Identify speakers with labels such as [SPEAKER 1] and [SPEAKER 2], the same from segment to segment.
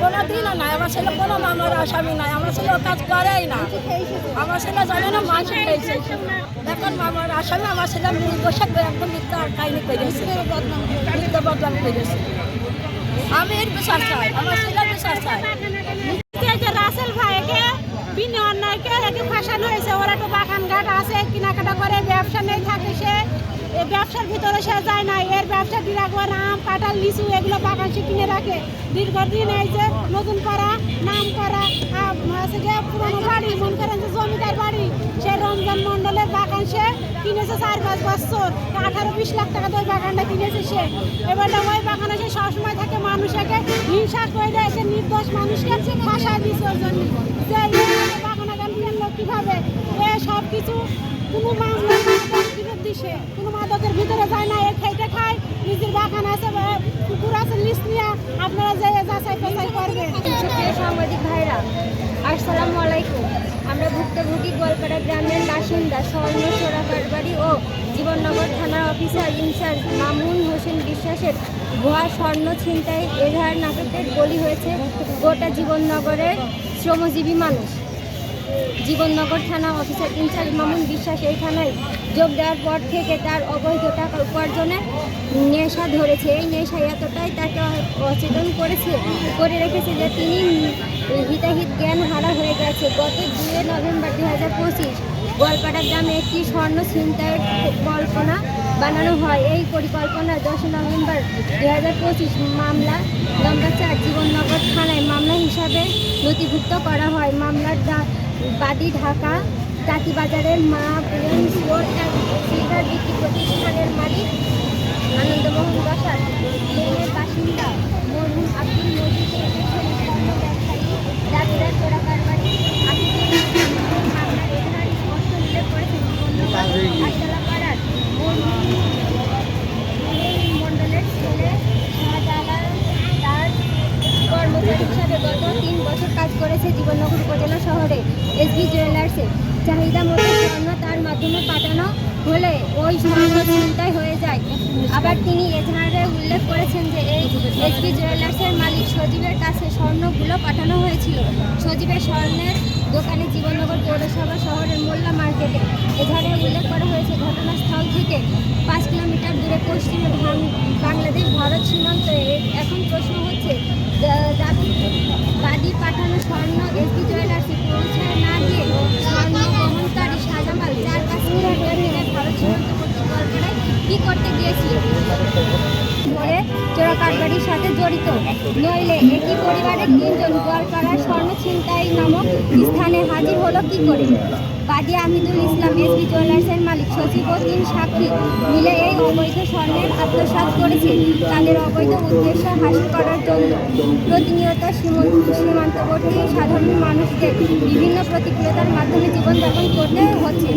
[SPEAKER 1] কোনো দিনও নাই, আমার ছেলে কোনো মামলার আসামি নাই, আমার ছেলে কাজ করেই না। আমার ছেলে জানে না মাছ খেয়েছে এখন মামার আসামি, আমার ছেলে বসে একদম মিথ্যা কাহিনী করেছে মিথ্যা করেছে আমি এর চাই, আমার চাই।
[SPEAKER 2] ভাইকে ফাঁসানো হয়েছে, ওরা তো বাগান ঘাট আছে, কেনাকাটা করে, ব্যবসা নেই, থাকে সে। ব্যবসার ভিতরে সে যায় না এর ব্যবসা বিরাগবার আম কাঁঠাল, লিচু, এগুলো বাগান সে কিনে রাখে। দীর্ঘদিন এই যে নতুন করা, নাম করা পুরনো বাড়ি, মন করেন যে জমিদার বাড়ি, সে রমজান মন্ডলের বাগান সে কিনেছে চার পাঁচ বছর। আঠারো বিশ লাখ টাকা দিয়ে ওই বাগানটা কিনেছে সে। এবার ওই বাগানে সে সবসময় থাকে মানুষকে হিংসা করে এসে নির্দোষ মানুষকে ফাঁসায় দিচ্ছে ওর জন্য। যে বাগান কীভাবে? এ সব কিছু কোনো ফেরত দিছে। কোনো মাদকের ভিতরে যায় না খাইতে খায়। নিজের বাগান আছে বা পুকুর আছে, লিস্ট নিয়ে আপনারা যে যাচাই ফাচাই করবেন।
[SPEAKER 3] সাংবাদিক ভাইরা, আসসালামু আলাইকুম। আমরা ভুক্তভোগী গোয়ালপাড়া গ্রামের বাসিন্দা স্বর্ণ চোরা কারবারি ও জীবননগর থানার অফিসার ইনচার্জ মামুন হোসেন বিশ্বাসের ভুয়া স্বর্ণ ছিনতাই এধার নাটকের বলি হয়েছে, গোটা জীবননগরের শ্রমজীবী মানুষ। জীবননগর থানা অফিসার ইনচার্জ মামুন বিশ্বাস এই থানায় যোগ দেওয়ার পর থেকে তার অবৈধ টাকা উপার্জনের নেশা ধরেছে। এই নেশা এতটাই তাকে অচেতন করেছে, করে রেখেছে যে তিনি হিতাহিত জ্ঞান হারা হয়ে গেছে। গত দুই নভেম্বর দু হাজার পঁচিশ গোয়ালপাড়া গ্রামে একটি স্বর্ণ ছিনতাইয়ের কল্পনা বানানো হয়। এই পরিকল্পনা দশই নভেম্বর দু হাজার পঁচিশ মামলা লম্বা চার জীবননগর থানায় মামলা হিসাবে নথিভুক্ত করা হয়। মামলার বাদী ঢাকা তাঁতিবাজারের মা অ্যান্ড সিলভার বিক্রি প্রতিষ্ঠানের মালিক, আনন্দমোহন বসাক। লেনের বাসিন্দা মরহুম আব্দুল মজিদ উল্লেখ করেছেন। তার হিসাবে গত তিন বছর কাজ করেছে জীবননগর উপজেলা শহরে। এসবি জুয়েলার্সে। চাহিদা মতো স্বর্ণ তার মাধ্যমে পাঠানো হলে ওই স্বর্ণ চিন্তায় হয়ে যায়। আবার তিনি এজাহারে উল্লেখ করেছেন যে, এই এসবি জুয়েলার্সের মালিক সজীবের কাছে স্বর্ণগুলো পাঠানো হয়েছিল। সজীবের স্বর্ণের দোকানে জীবননগর পৌরসভা শহরের মোল্লা মার্কেটে। এজাহারে উল্লেখ করা হয়েছে, ঘটনাস্থল থেকে পাঁচ কিলোমিটার দূরে পশ্চিমে বাংলাদেশ ভারত সীমান্ত। এখন প্রশ্ন হচ্ছে বাদী পাঠানো স্বর্ণ এসপি জুয়েলার্সে নইলে একই পরিবারের তিনজন গোয়ালপাড়ার স্বর্ণ ছিনতাই নামক স্থানে হাজির হলো কি করে? বাদী আমিদুল ইসলাম এসবি জুয়েলার্সের মালিক সচিব ও তিন সাক্ষী মিলে এই অবৈধ স্বর্ণের আত্মসাৎ করেছে। তাদের অবৈধ উদ্দেশ্য হাসিল করার জন্য প্রতিনিয়ত সীমান্তবর্তী সাধারণ মানুষদের বিভিন্ন প্রতিক্রিয়তার মাধ্যমে জীবনযাপন করতে হচ্ছে।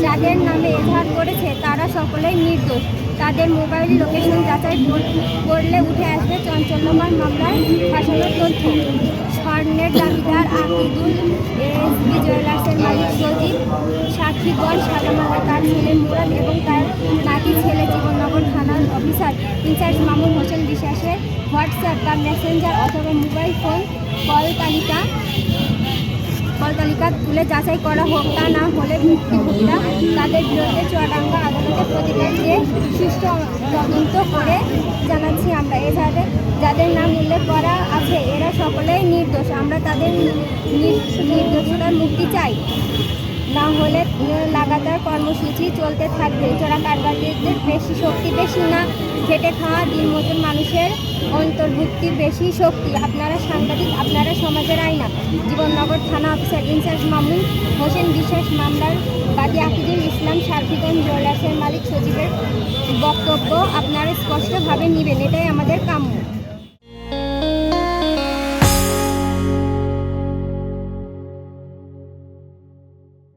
[SPEAKER 3] যাদের নামে এজাহার করেছে, তারা সকলেই নির্দোষ। তাদের মোবাইল লোকেশন যাচাই কর- করলে উঠে আসবে চঞ্চল্যমান মামলার ফাঁসানোর তথ্য। স্বর্ণের দাবিদার আকিদুল এসবি জুয়েলার্সের সাক্ষীগণ সাদামালা তার ছেলে মুরাদ এবং তার নাতি ছেলে জীবননগর থানার অফিসার ইনচার্জ মামুন হোসেন বিশ্বাসের হোয়াটসঅ্যাপ বা মেসেঞ্জার অথবা মোবাইল ফোন কল তালিকা কল তালিকা তুলে যাচাই করা হোক। তা না হলে ভুক্তভোগীরা তাদের বিরুদ্ধে চুয়াডাঙ্গা আদালতে প্রতিকার দিয়ে সুষ্ঠু তদন্ত করে জানাচ্ছি আমরা। এছাড়া যাদের নাম উল্লেখ করা আছে, এরা সকলেই নির্দোষ। আমরা তাদের নির- নির্দোষতার মুক্তি চাই। না হলে লাগাতার কর্মসূচি চলতে থাকবে। চোরা কারবারিদের বেশি শক্তি বেশি না, খেটে খাওয়া দিনমজুর মানুষের অন্তর্ভুক্তি বেশি শক্তি। আপনারা সাংবাদিক, আপনারা সমাজের আইনা জীবননগর থানা অফিসার ইনচার্জ মামুন হোসেন বিশ্বাস মামলার বাদী আকিদুল ইসলাম সার্ফিগঞ্জ জুয়েলার্সের মালিক সচিবের বক্তব্য আপনারা স্পষ্টভাবে নেবেন। এটাই আমাদের কাম্য।